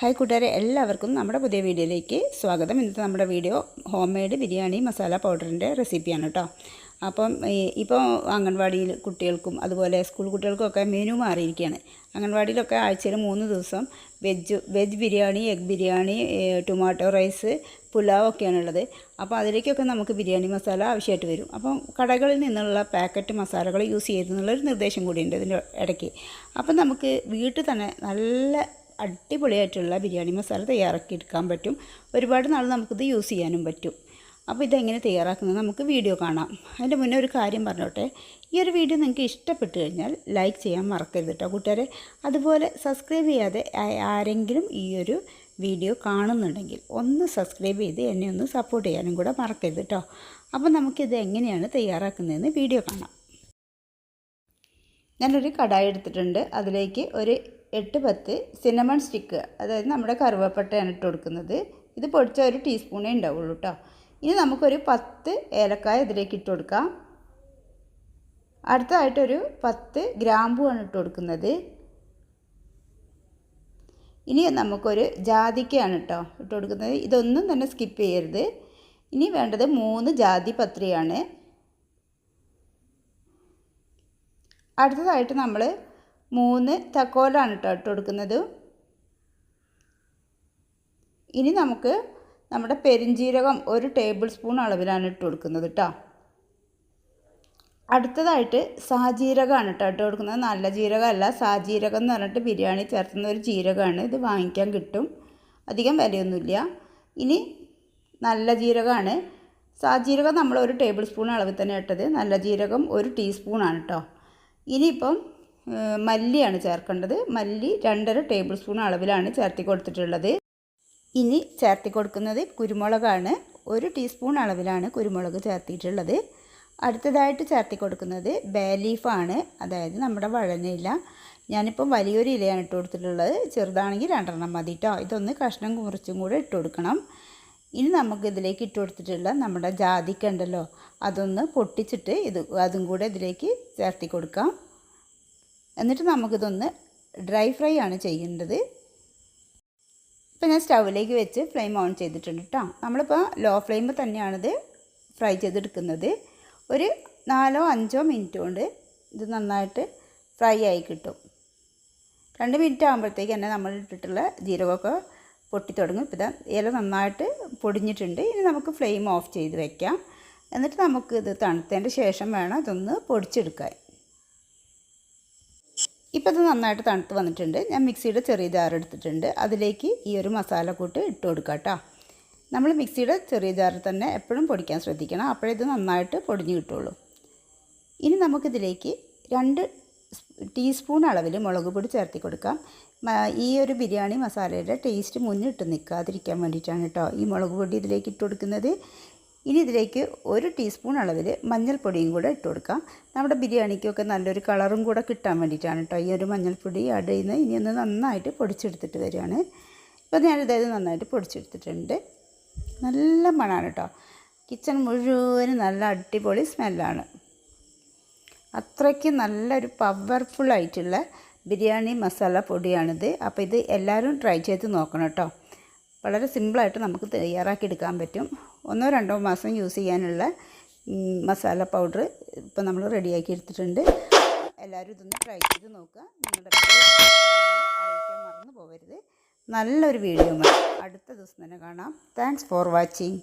Hi കൂട്ടുകാരെ എല്ലാവർക്കും നമ്മുടെ പുതിയ വീഡിയോയിലേക്ക് സ്വാഗതം. ഇന്നത്തെ നമ്മുടെ video home made biryani masala പൗഡറിന്റെ റെസിപ്പിയാണ് കേട്ടോ. അപ്പം ഇപ്പോൾ അംഗൻവാടിയിൽ കുട്ടികൾക്കും അതുപോലെ സ്കൂൾ കുട്ടികൾക്കൊക്കെ മെനു മാറിയിരിക്കുകയാണ്. അംഗൻവാടിയിലൊക്കെ ആഴ്ചയിൽ മൂന്ന് ദിവസം veg veg biryani egg biryani tomato rice pulao ഒക്കെയാണ് ഉള്ളത്. അപ്പോൾ അതിലേക്കൊക്കെ നമുക്ക് ബിരിയാണി മസാല ആവശ്യമായിട്ട് വരും. അപ്പം കടകളിൽ നിന്നുള്ള പാക്കറ്റ് മസാലകൾ യൂസ് ചെയ്തെന്നുള്ളൊരു നിർദ്ദേശം കൂടിയുണ്ട് ഇതിന്റെ ഇടയ്ക്ക്. അപ്പം നമുക്ക് വീട്ടിൽ തന്നെ നല്ല അടിപൊളിയായിട്ടുള്ള ബിരിയാണി മസാല തയ്യാറാക്കി എടുക്കാൻ പറ്റും. ഒരുപാട് നാൾ നമുക്കിത് യൂസ് ചെയ്യാനും പറ്റും. അപ്പോൾ ഇതെങ്ങനെ തയ്യാറാക്കുന്നത് നമുക്ക് വീഡിയോ കാണാം. അതിന്റെ മുന്നേ ഒരു കാര്യം പറഞ്ഞോട്ടെ. ഈ ഒരു വീഡിയോ നിങ്ങൾക്ക് ഇഷ്ടപ്പെട്ട് കഴിഞ്ഞാൽ ലൈക്ക് ചെയ്യാൻ മറക്കരുത് കേട്ടോ കൂട്ടുകാരെ. അതുപോലെ സബ്സ്ക്രൈബ് ചെയ്യാതെ ആരെങ്കിലും ഈ ഒരു വീഡിയോ കാണുന്നുണ്ടെങ്കിൽ ഒന്ന് സബ്സ്ക്രൈബ് ചെയ്ത് എന്നെ ഒന്ന് സപ്പോർട്ട് ചെയ്യാനും കൂടെ മറക്കരുത് കേട്ടോ. അപ്പോൾ നമുക്കിത് എങ്ങനെയാണ് തയ്യാറാക്കുന്നതെന്ന് വീഡിയോ കാണാം. ഞാനൊരു കടായി എടുത്തിട്ടുണ്ട്. അതിലേക്ക് ഒരു എട്ട് പത്ത് സിനമൺ സ്റ്റിക്ക് അതായത് നമ്മുടെ കറുവപ്പട്ടയാണ് ഇട്ട് കൊടുക്കുന്നത്. ഇത് പൊടിച്ച ഒരു ടീസ്പൂണേ ഉണ്ടാവുള്ളൂ കേട്ടോ ഇനി നമുക്കൊരു പത്ത് ഏലക്കായ ഇതിലേക്ക് ഇട്ട് കൊടുക്കാം. അടുത്തതായിട്ടൊരു പത്ത് ഗ്രാമ്പുവാണ് ഇട്ട് കൊടുക്കുന്നത്. ഇനി നമുക്കൊരു ജാതിക്കയാണ് കേട്ടോ ഇട്ട് കൊടുക്കുന്നത്. ഇതൊന്നും തന്നെ സ്കിപ്പ് ചെയ്യരുത്. ഇനി വേണ്ടത് മൂന്ന് ജാതി പത്രിയാണ്. അടുത്തതായിട്ട് നമ്മൾ മൂന്ന് തക്കോലാണ് കേട്ടോ ഇട്ട് കൊടുക്കുന്നത്. ഇനി നമുക്ക് നമ്മുടെ പെരിഞ്ജീരകം ഒരു ടേബിൾ സ്പൂൺ അളവിലാണ് ഇട്ട് കൊടുക്കുന്നത് കേട്ടോ അടുത്തതായിട്ട് സാജീരകമാണ് കേട്ടോ ഇട്ട് കൊടുക്കുന്നത്. നല്ല ജീരകമല്ല. സാജീരകം എന്ന് പറഞ്ഞിട്ട് ബിരിയാണി ചേർത്തുന്ന ഒരു ജീരകമാണ്. ഇത് വാങ്ങിക്കാൻ കിട്ടും. അധികം വിലയൊന്നുമില്ല. ഇനി നല്ല ജീരകമാണ്. സാജീരകം നമ്മൾ ഒരു ടേബിൾ സ്പൂൺ അളവിൽ തന്നെ ഇട്ടത്. നല്ല ജീരകം ഒരു ടീസ്പൂണാണ് കേട്ടോ ഇനിയിപ്പം മല്ലിയാണ് ചേർക്കേണ്ടത്. മല്ലി രണ്ടര ടേബിൾ സ്പൂൺ അളവിലാണ് ചേർത്തി കൊടുത്തിട്ടുള്ളത്. ഇനി ചേർത്തി കൊടുക്കുന്നത് കുരുമുളകാണ്. ഒരു ടീസ്പൂൺ അളവിലാണ് കുരുമുളക് ചേർത്തിയിട്ടുള്ളത്. അടുത്തതായിട്ട് ചേർത്തി കൊടുക്കുന്നത് ബേ ലീഫാണ്. അതായത് നമ്മുടെ വഴനയില. ഞാനിപ്പം വലിയൊരു ഇലയാണ് ഇട്ട് കൊടുത്തിട്ടുള്ളത്. ചെറുതാണെങ്കിൽ രണ്ടെണ്ണം മതി കേട്ടോ ഇതൊന്ന് കഷ്ണം കുറച്ചും കൂടെ ഇട്ട് കൊടുക്കണം. ഇനി നമുക്ക് ഇതിലേക്ക് ഇട്ട് കൊടുത്തിട്ടുള്ള നമ്മുടെ ജാതിക്ക ഉണ്ടല്ലോ അതൊന്ന് പൊട്ടിച്ചിട്ട് ഇത് അതും കൂടെ ഇതിലേക്ക് ചേർത്തി കൊടുക്കാം. എന്നിട്ട് നമുക്കിതൊന്ന് ഡ്രൈ ഫ്രൈ ആണ് ചെയ്യേണ്ടത്. ഇപ്പോൾ ഞാൻ സ്റ്റൗവിലേക്ക് വെച്ച് ഫ്ലെയിം ഓൺ ചെയ്തിട്ടുണ്ട് കേട്ടോ നമ്മളിപ്പോൾ ലോ ഫ്ലെയിമിൽ തന്നെയാണിത് ഫ്രൈ ചെയ്തെടുക്കുന്നത്. ഒരു നാലോ അഞ്ചോ മിനിറ്റ് കൊണ്ട് ഇത് നന്നായിട്ട് ഫ്രൈ ആയി കിട്ടും. രണ്ട് മിനിറ്റ് ആകുമ്പോഴത്തേക്ക് തന്നെ നമ്മൾ ഇട്ടിട്ടുള്ള ജീരകമൊക്കെ പൊട്ടിത്തുടങ്ങും ഇപ്പം ഇല നന്നായിട്ട് പൊടിഞ്ഞിട്ടുണ്ട്. ഇനി നമുക്ക് ഫ്ലെയിം ഓഫ് ചെയ്ത് വയ്ക്കാം എന്നിട്ട് നമുക്ക് ഇത് തണുത്തതിന്റെ ശേഷം വേണം ഇതൊന്ന് പൊടിച്ചെടുക്കാൻ. ഇപ്പോൾ ഇത് നന്നായിട്ട് തണുത്ത് വന്നിട്ടുണ്ട്. ഞാൻ മിക്സിയുടെ ചെറിയ ജാർ എടുത്തിട്ടുണ്ട്. അതിലേക്ക് ഈ ഒരു മസാല കൂട്ട് ഇട്ട് കൊടുക്കാം കേട്ടോ നമ്മൾ മിക്സിയുടെ ചെറിയ ജാറിൽ തന്നെ എപ്പോഴും പൊടിക്കാൻ ശ്രദ്ധിക്കണം. അപ്പോഴേ ഇത് നന്നായിട്ട് പൊടിഞ്ഞു കിട്ടുള്ളൂ. ഇനി നമുക്കിതിലേക്ക് രണ്ട് ടീസ്പൂൺ അളവിൽ മുളക് പൊടി ചേർത്തി കൊടുക്കാം. ഈ ഒരു ബിരിയാണി മസാലയുടെ ടേസ്റ്റ് മുന്നിട്ട് നിൽക്കാതിരിക്കാൻ വേണ്ടിയിട്ടാണ് കേട്ടോ ഈ മുളക് പൊടി ഇതിലേക്ക് ഇട്ട് കൊടുക്കുന്നത്. ഇനി ഇതിലേക്ക് ഒരു ടീസ്പൂൺ അളവിൽ മഞ്ഞൾപ്പൊടിയും കൂടെ ഇട്ട് കൊടുക്കാം. നമ്മുടെ ബിരിയാണിക്കൊക്കെ നല്ലൊരു കളറും കൂടെ കിട്ടാൻ വേണ്ടിയിട്ടാണ് കേട്ടോ ഈ ഒരു മഞ്ഞൾപ്പൊടി ആഡ് ചെയ്യുന്നത്. ഇനി ഒന്ന് നന്നായിട്ട് പൊടിച്ചെടുത്തിട്ട് വരികയാണ്. ഇപ്പോൾ ഞാനിതായത് നന്നായിട്ട് പൊടിച്ചെടുത്തിട്ടുണ്ട്. നല്ല മണമാണ് കേട്ടോ കിച്ചൺ മുഴുവനും നല്ല അടിപൊളി സ്മെല്ലാണ്. അത്രയ്ക്ക് നല്ലൊരു പവർഫുൾ ആയിട്ടുള്ള ബിരിയാണി മസാല പൊടിയാണിത്. അപ്പോൾ ഇത് എല്ലാവരും ട്രൈ ചെയ്ത് നോക്കണം കേട്ടോ വളരെ സിമ്പിളായിട്ട് നമുക്ക് തയ്യാറാക്കി എടുക്കാൻ പറ്റും. ഒന്നോ രണ്ടോ മാസം യൂസ് ചെയ്യാനുള്ള മസാല പൗഡർ ഇപ്പോൾ നമ്മൾ റെഡിയാക്കി എടുത്തിട്ടുണ്ട്. എല്ലാവരും ഇതൊന്ന് ട്രൈ ചെയ്ത് നോക്കുക. നിങ്ങളുടെ അറിയിക്കാൻ മറന്നു പോകരുത് നല്ലൊരു വീഡിയോ അടുത്ത ദിവസം തന്നെ കാണാം. Thanks for watching